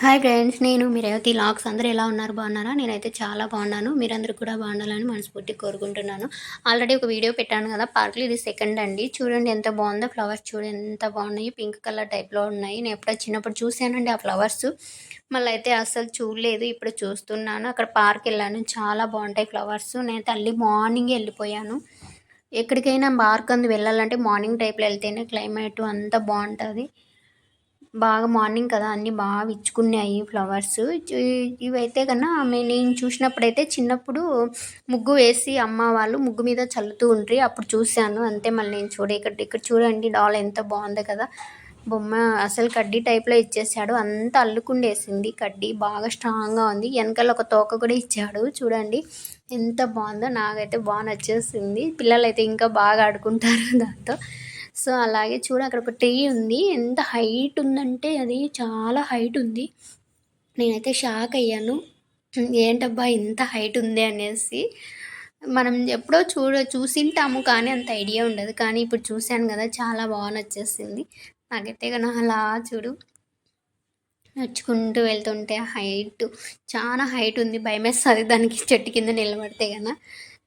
Hi friends నేను మీరేవతి లాక్స్. అందరూ ఎలా ఉన్నారు? బాగున్నారా? నేనైతే చాలా బాగున్నాను. మీరందరూ కూడా బాగుండాలని మనస్ఫూర్తి కోరుకుంటున్నాను. ఆల్రెడీ ఒక వీడియో పెట్టాను కదా పార్క్లో ఇది సెకండ్ అండి. చూడండి ఎంత బాగుందో. ఫ్లవర్స్ చూడండి ఎంత బాగున్నాయి. పింక్ కలర్ టైప్లో ఉన్నాయి. నేను ఎప్పుడో చిన్నప్పుడు చూశానండి ఆ ఫ్లవర్స్ మళ్ళీ అయితే అసలు చూడలేదు. ఇప్పుడు చూస్తున్నాను. అక్కడ పార్క్ వెళ్ళాను. చాలా బాగుంటాయి ఫ్లవర్స్ నేను తల్లి మార్నింగ్ వెళ్ళిపోయాను. ఎక్కడికైనా పార్క్ అందు వెళ్ళాలంటే మార్నింగ్ టైప్లో వెళ్తేనే క్లైమేట్ అంతా బాగుంటుంది. బాగా మార్నింగ్ కదా అన్నీ బాగా విచ్చుకున్నాయి ఫ్లవర్స్. ఇవైతే కన్నా నేను చూసినప్పుడైతే చిన్నప్పుడు ముగ్గు వేసి అమ్మ వాళ్ళు ముగ్గు మీద చల్లుతూ ఉంటారు అప్పుడు చూశాను. అంతే మళ్ళీ నేను చూడ ఇక్కడ ఇక్కడ చూడండి డాల్ ఎంత బాగుంది కదా. బొమ్మ అసలు కడ్డీ టైప్లో ఇచ్చేసాడు. అంత అల్లుకుండేసింది కడ్డీ. బాగా స్ట్రాంగ్గా ఉంది. వెనకాల ఒక తోక కూడా ఇచ్చాడు. చూడండి ఎంత బాగుందో. నాకైతే బాగా నచ్చేసింది. పిల్లలు అయితే ఇంకా బాగా ఆడుకుంటారు దాంతో. సో అలాగే చూడు అక్కడ ఒక ట్రీ ఉంది. ఎంత హైట్ ఉందంటే అది చాలా హైట్ ఉంది. నేనైతే షాక్ అయ్యాను. ఏంటబ్బా ఇంత హైట్ ఉంది అనేసి. మనం ఎప్పుడో చూడ చూసింటాము కానీ అంత ఐడియా ఉండదు. కానీ ఇప్పుడు చూశాను కదా చాలా బాగా నచ్చేసింది. నాకైతే కన్నా అలా చూడు. నడుచుకుంటూ వెళ్తుంటే హైట్ చాలా హైట్ ఉంది. భయమేస్తుంది దానికి చెట్టు కింద నిలబడితే కన్నా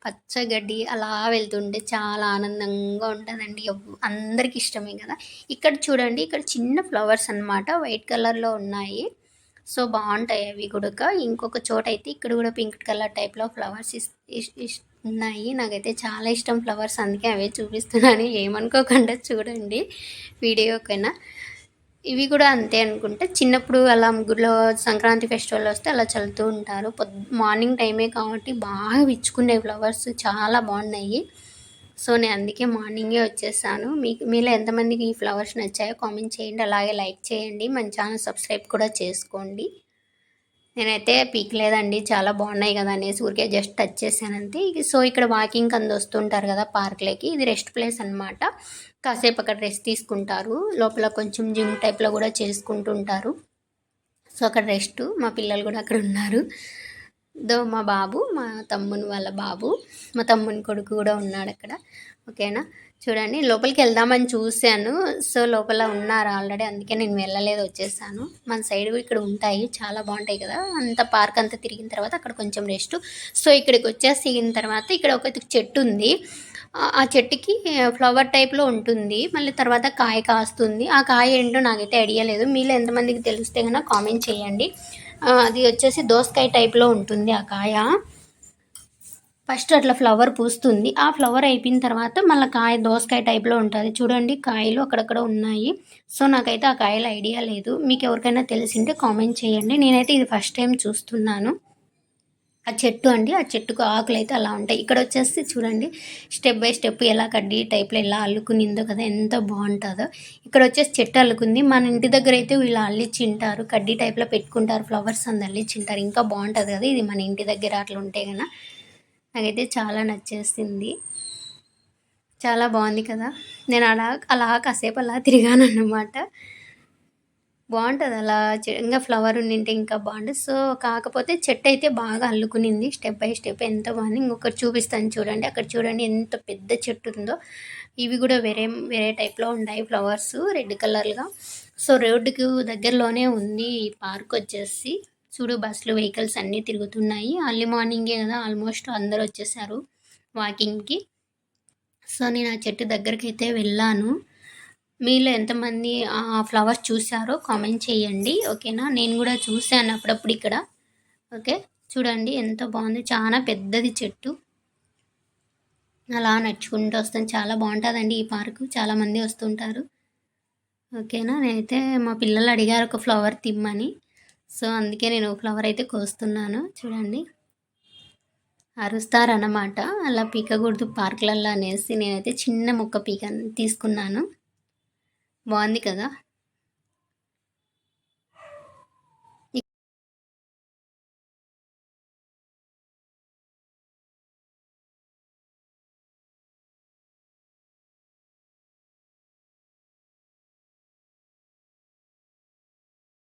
పచ్చగడ్డి అలా వెళ్తుంటే చాలా ఆనందంగా ఉంటుందండి. అందరికి ఇష్టమే కదా. ఇక్కడ చూడండి ఇక్కడ చిన్న ఫ్లవర్స్ అనమాట వైట్ కలర్లో ఉన్నాయి. సో బాగుంటాయి అవి కూడా ఇంకొక చోట అయితే ఇక్కడ కూడా పింక్ కలర్ టైప్లో ఫ్లవర్స్ ఉన్నాయి. నాకైతే చాలా ఇష్టం ఫ్లవర్స్. అందుకే అవే చూపిస్తున్నాను. ఏమనుకోకుండా చూడండి. వీడియోకైనా ఇవి కూడా అంతే అనుకుంటే చిన్నప్పుడు అలా ముగ్గురులో సంక్రాంతి ఫెస్టివల్ వస్తే అలా చల్లుతూ ఉంటారు. పొద్ మార్నింగ్ టైమే కాబట్టి బాగా విచ్చుకునే ఫ్లవర్స్ చాలా బాగున్నాయి. సో నేను అందుకే మార్నింగే వచ్చేసాను. మీకు మీలో ఎంతమందికి ఈ ఫ్లవర్స్ నచ్చాయో కామెంట్ చేయండి. అలాగే లైక్ చేయండి. మన ఛానల్ సబ్స్క్రైబ్ కూడా చేసుకోండి. నేనైతే పీకలేదండి చాలా బాగున్నాయి కదా అనేసి ఊరికే జస్ట్ టచ్ చేశానంతే. సో ఇక్కడ వాకింగ్ అందు వస్తుంటారు కదా పార్క్లోకి ఇది రెస్ట్ ప్లేస్ అనమాట కాసేపు అక్కడ రెస్ట్ తీసుకుంటారు. లోపల కొంచెం జిమ్ టైప్లో కూడా చేసుకుంటుంటారు. సో అక్కడ రెస్ట్ మా పిల్లలు కూడా అక్కడ ఉన్నారు. దో మా బాబు మా తమ్ముని వాళ్ళ బాబు మా తమ్ముని కొడుకు కూడా ఉన్నాడు అక్కడ. ఓకేనా? చూడండి లోపలికి వెళ్దామని చూశాను. సో లోపల ఉన్నారు ఆల్రెడీ అందుకే నేను వెళ్ళలేదు వచ్చేసాను. మన సైడ్ ఇక్కడ ఉంటాయి చాలా బాగుంటాయి కదా. అంత పార్క్ అంతా తిరిగిన తర్వాత అక్కడ కొంచెం రెస్ట్. సో ఇక్కడికి వచ్చేసిన తర్వాత ఇక్కడ ఒక చెట్టు ఉంది. ఆ చెట్టుకి ఫ్లవర్ టైప్లో ఉంటుంది. మళ్ళీ తర్వాత కాయ కాస్తుంది. ఆ కాయ ఏంటో నాకైతే ఐడియా లేదు. మీలో ఎంతమందికి తెలిస్తే కన్నా కామెంట్ చేయండి. అది వచ్చేసి దోసకాయ టైప్లో ఉంటుంది ఆ కాయ. ఫస్ట్ అట్లా ఫ్లవర్ పూస్తుంది. ఆ ఫ్లవర్ అయిపోయిన తర్వాత మళ్ళీ కాయ దోసకాయ టైప్లో ఉంటుంది. చూడండి కాయలు అక్కడక్కడ ఉన్నాయి. సో నాకైతే ఆ కాయల ఐడియా లేదు. మీకు ఎవరికైనా తెలిసింటే కామెంట్ చేయండి. నేనైతే ఇది ఫస్ట్ టైం చూస్తున్నాను. ఆ చెట్టు అండి ఆ చెట్టుకు ఆకులు అయితే అలా ఉంటాయి. ఇక్కడ వచ్చేసి చూడండి స్టెప్ బై స్టెప్ ఎలా కడ్డీ టైప్లో ఎలా అల్లుకునిందో కదా ఎంత బాగుంటుందో. ఇక్కడ వచ్చేసి చెట్టు అల్లుకుంది. మన ఇంటి దగ్గర అయితే వీళ్ళు అల్లిచ్చింటారు కడ్డీ టైప్లో పెట్టుకుంటారు ఫ్లవర్స్ అందు అల్లిచ్చింటారు ఇంకా బాగుంటుంది కదా ఇది మన ఇంటి దగ్గర అట్లా ఉంటే కదా నాకైతే చాలా నచ్చేసింది. చాలా బాగుంది కదా. నేను అలా అలా కాసేపు అలా తిరిగాను అన్నమాట బాగుంటుంది. అలా ఇంకా ఫ్లవర్ ఉండింటే ఇంకా బాగుంటుంది. సో కాకపోతే చెట్టు అయితే బాగా అల్లుకునింది. స్టెప్ బై స్టెప్ ఎంత బాగుంది. ఇంకొకటి చూపిస్తాను చూడండి. అక్కడ చూడండి ఎంత పెద్ద చెట్టు ఉందో. ఇవి కూడా వేరే వేరే టైప్లో ఉన్నాయి ఫ్లవర్స్ రెడ్ కలర్గా. సో రోడ్డుకు దగ్గరలోనే ఉంది ఈ పార్క్ వచ్చేసి. చూడు బస్సులు వెహికల్స్ అన్నీ తిరుగుతున్నాయి. అర్లీ మార్నింగే కదా ఆల్మోస్ట్ అందరు వచ్చేసారు వాకింగ్కి. సో నేను ఆ చెట్టు దగ్గరికి అయితే వెళ్ళాను. మీలో ఎంతమంది ఆ ఫ్లవర్స్ చూసారో కామెంట్ చేయండి ఓకేనా? నేను కూడా చూశాను అప్పుడప్పుడు ఇక్కడ. ఓకే? చూడండి ఎంత బాగుంది. చాలా పెద్దది చెట్టు. అలా నడుచుకుంటూ వస్తాను. చాలా బాగుంటుందండి ఈ పార్కు చాలామంది వస్తుంటారు. ఓకేనా? నేనైతే మా పిల్లలు అడిగారు ఒక ఫ్లవర్ తిమ్మని. సో అందుకే నేను ఫ్లవర్ అయితే కోస్తున్నాను. చూడండి. అరుస్తారన్నమాట. అలా పీకకూడదు పార్కులలో అనేసి నేనైతే చిన్న మొక్క పీక తీసుకున్నాను. బాగుంది కదా?